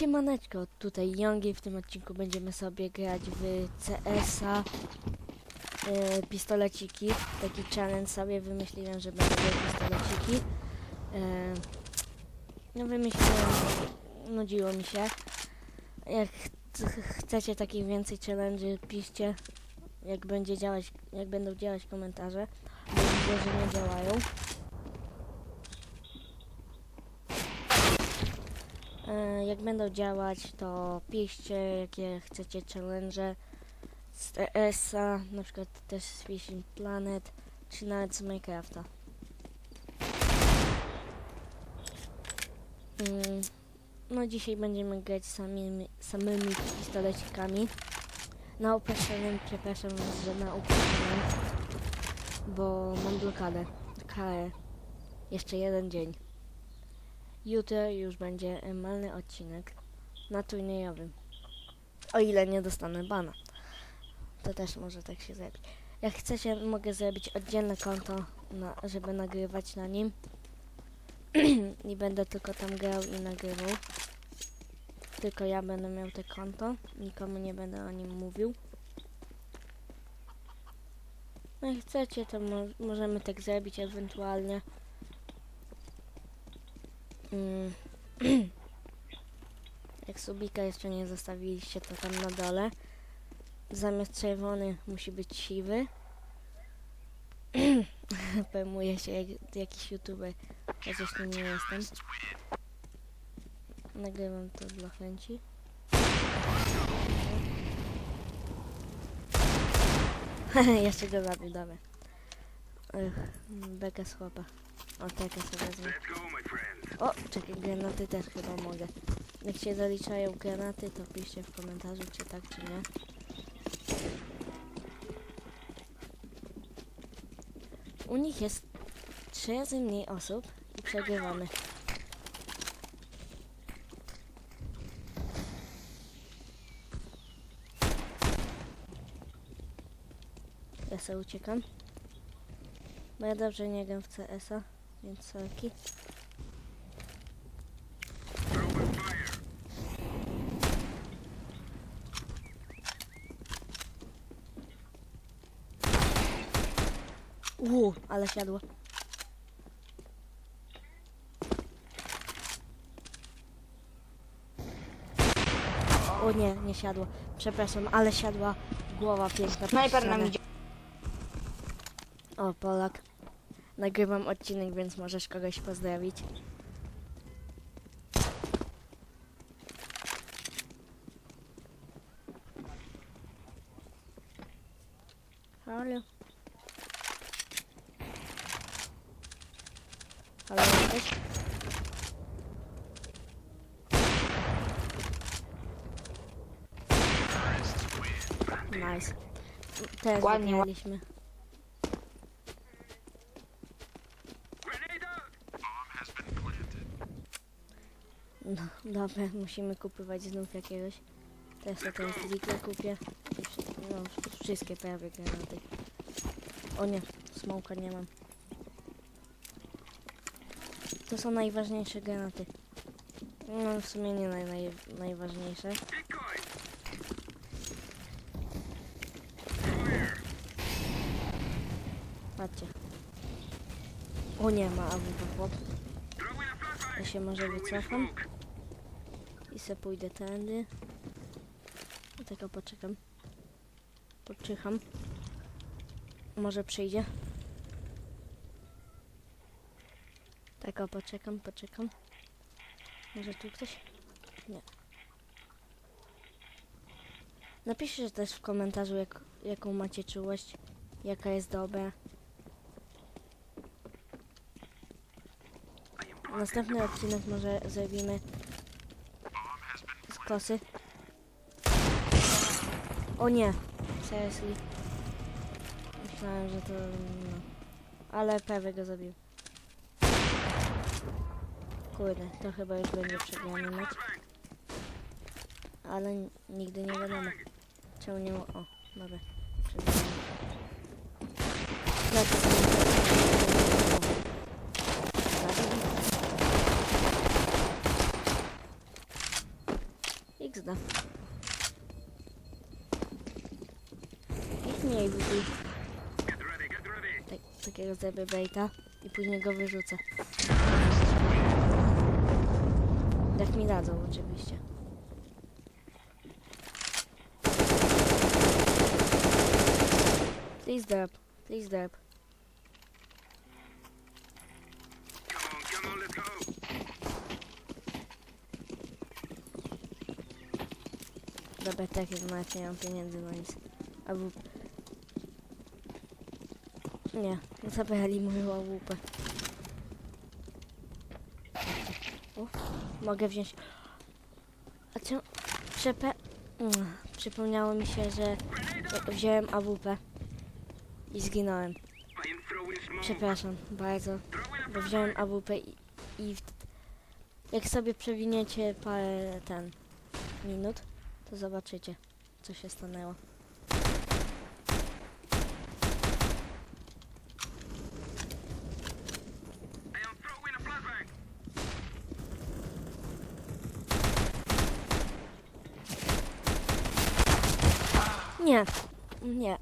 Siemaneczko, tutaj Youngi. W tym odcinku będziemy sobie grać w CS-a e, pistoleciki. Taki challenge sobie wymyśliłem, że grał pistoleciki. E, no wymyśliłem, nudziło mi się. Jak ch- chcecie takich więcej challenge, piszcie jak będzie działać, jak będą działać komentarze. Bo widzę, że nie działają. Jak będą działać, to piszcie, jakie chcecie challenge z TS-a, na przykład też z Fishing Planet, czy nawet z Minecrafta. Mm, No dzisiaj będziemy grać samymi, samymi pistolecikami. Na uproszczonym, przepraszam że na uproszczonym, bo mam blokadę, karę. Jeszcze jeden dzień. Jutro już będzie normalny odcinek na turniejowym. O ile nie dostanę bana. To też może tak się zrobić. Jak chcecie, mogę zrobić oddzielne konto, na, żeby nagrywać na nim. I będę tylko tam grał i nagrywał. Tylko ja będę miał te konto. Nikomu nie będę o nim mówił. No jak chcecie, to mo możemy tak zrobić ewentualnie. Mm. Jak subika jeszcze nie zostawiliście, to tam na dole. Zamiast czerwony musi być siwy. Pojmuję się jak jakiś youtuber, chociaż nim nie jestem. Nagrywam to dla chęci. jeszcze go zabił, dobra. Beka z chłopa. O, takie sobie wezmę. O, czekaj, granaty też chyba mogę. Jak się zaliczają granaty, to piszcie w komentarzu, czy tak, czy nie. U nich jest trzy razy mniej osób i przegrywamy. Ja sobie uciekam. Bo ja dobrze nie gram w CS-a, więc sorki. Uuu, ale siadło. O nie, nie siadło. Przepraszam, ale siadła głowa piękna. Snajper nam idzie. O, Polak. Nagrywam odcinek, więc możesz kogoś pozdrowić. Nice. Teraz Ładnie, ła- wygraliśmy. No, dobra, musimy kupywać znów jakiegoś. Teraz to teraz zwykle kupię. I wszy- No, wszystkie prawie granaty. O nie, smoka nie mam. To są najważniejsze granaty. No, w sumie nie naj, naj, najważniejsze. Patrzcie. O nie, ma AWP. Ja się może wycofam. I se pójdę tędy. I tylko poczekam. Poczycham. Może przyjdzie. Tak, poczekam, poczekam. Może tu ktoś? Nie. Napiszcie też w komentarzu, jak, jaką macie czułość, jaka jest dobra. Następny odcinek może zrobimy z kosy. O nie, seriously. Myślałem, że to... No. Ale prawie go zabił. Kurde, to chyba już będzie przegrany mecz. Ale nigdy nie wiadomo. Czemu nie... O, dobra. Przegrany. Lecę sobie. Zabił. XD. Lubi. Tak, takiego zrobię baita i później go wyrzucę. Jak mi dadzą oczywiście. Please drop. Please drop. Dobra, tak jak nawet nie mam pieniędzy na nic. Albo... Nie, zabrali moją łupę. Mogę wziąć... A czemu... Przepe... Mm, Przypomniało mi się, że wziąłem AWP i zginąłem. Przepraszam bardzo, bo wziąłem AWP i, i jak sobie przewiniecie parę ten minut, to zobaczycie, co się stanęło. I am throwing a flashbang. Nie, nie.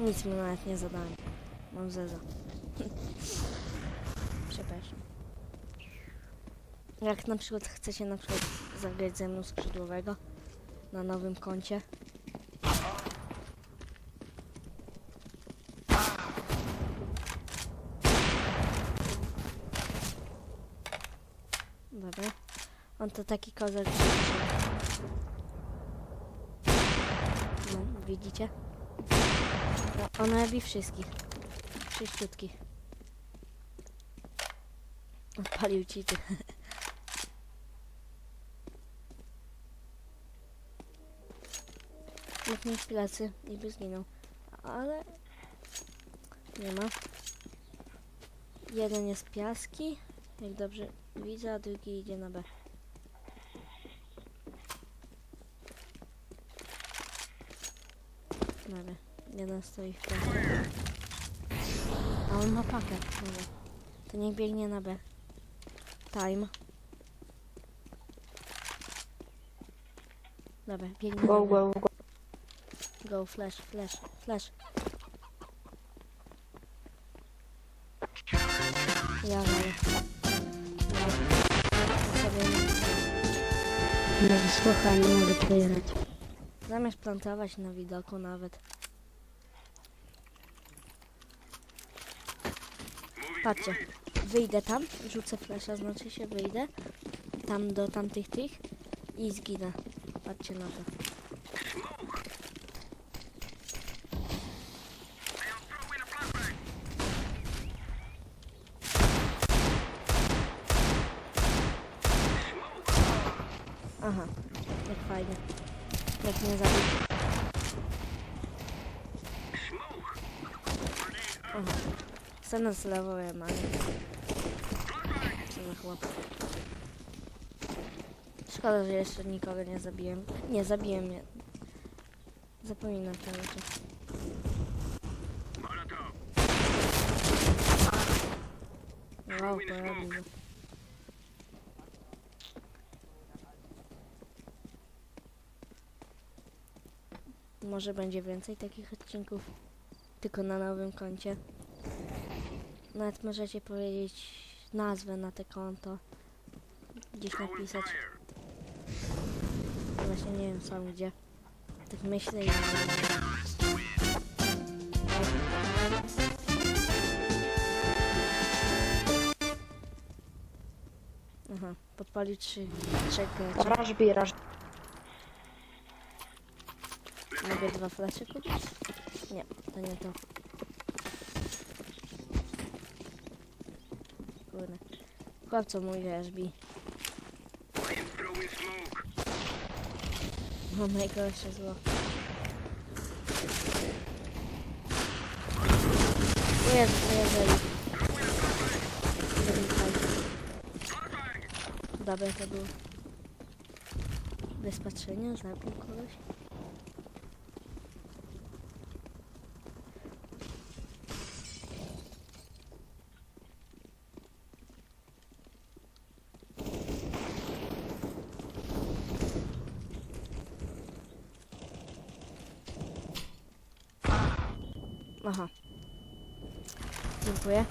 Nic mu nawet nie zadałem. Mam zeza. Przepraszam. Jak na przykład chcecie na przykład zagrać ze mną skrzydłowego na nowym koncie. Dobra. On to taki kozak. Widzicie? No, on robi wszystkich. Wszyściutkich. Odpalił ci ty. Mógł mieć plecy i zginął. Ale nie ma. Jeden jest piaski, jak dobrze widzę, a drugi idzie na B. Dobra, jeden stoi w piasku. A on ma pakę. Dobra. To niech biegnie na B. Time. Dobra, biegnie na Go, B. go, go. Go, flash, flash, flash. Ja ale. Sobie No słuchaj, nie mogę przegrać. Zamiast plantować na widoku nawet. Patrzcie, wyjdę tam, rzucę flasha, znaczy się wyjdę tam do tamtych tych i zginę. Patrzcie na to. Aha, jak fajnie. Jak mnie zabił. Aha. Scenę zlewałem, ale... Co za chłop. Szkoda, że jeszcze nikogo nie zabiłem. Nie, zabiłem mnie. Zapominam rzeczy. Molotov. Wow, porobił. Może będzie więcej takich odcinków, tylko na nowym koncie. Nawet możecie powiedzieć nazwę na te konto. Gdzieś napisać. Właśnie nie wiem sam gdzie. Tak myślę i... Aha, podpalił trzy, trzech graczy. Rażbi, raż. Mogę dwa flesze kupić? Nie, to nie to. Kurde. Mój. I am throwing smoke. Mam najgorsze zło. Jezu. Flashbang. Dobra, to był. Bez patrzenia, zabił kogoś. Aha. Dziękuję.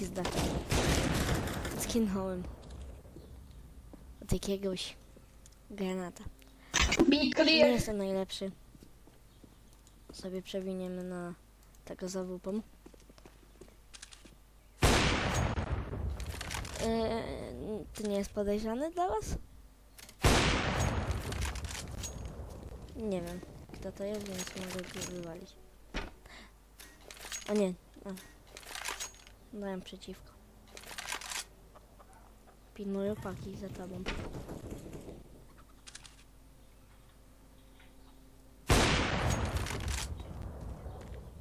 XD. Skinąłem. Od jakiegoś granata. Nie jestem najlepszy. Sobie przewiniemy na tego zawupą. Eee, to nie jest podejrzany dla was? Nie wiem, kto to jest, więc mogę go wywalić. O nie, a. Dałem przeciwko. Pilnuję paki za tobą.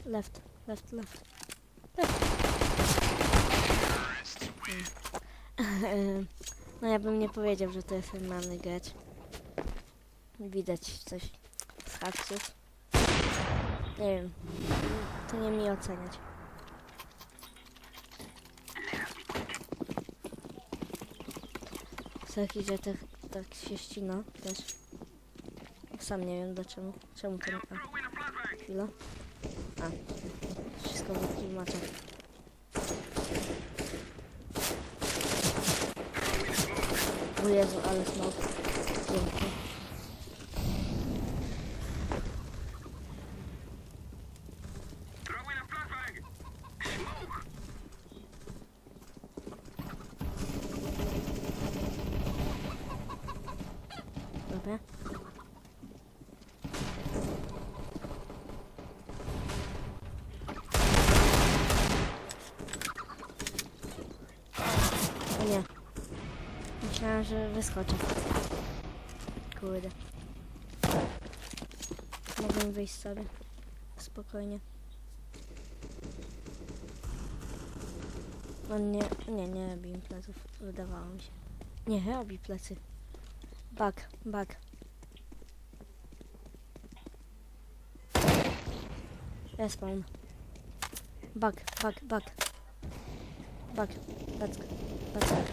Left, left, left. Left. No ja bym nie powiedział, że to jest normalny gracz. Widać coś Nie wiem. To nie mi oceniać. Saki, że tak, tak się ścina też. Sam nie wiem dlaczego. Czemu to... In a chwila. A, wszystko w klimacie. O Jezu, ale smok. Pięknie. Dobra. O nie. Myślałam, że wyskoczę. Kurde. Mogę wyjść sobie. Spokojnie. On nie, nie, nie robi pleców. Wydawało mi się. Nie, robi plecy. Bug, bug. Respawn. Bug, bug, bug. Bug. Let's go. Let's go.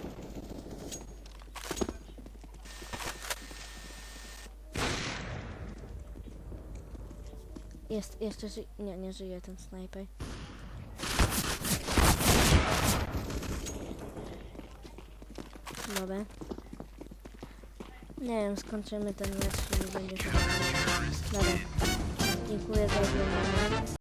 Jest, jeszcze ży... Nie, nie żyje ten snajper. Dobra. Nie wiem, skończymy ten mecz i będzie to. Dobra. Dziękuję za oglądanie.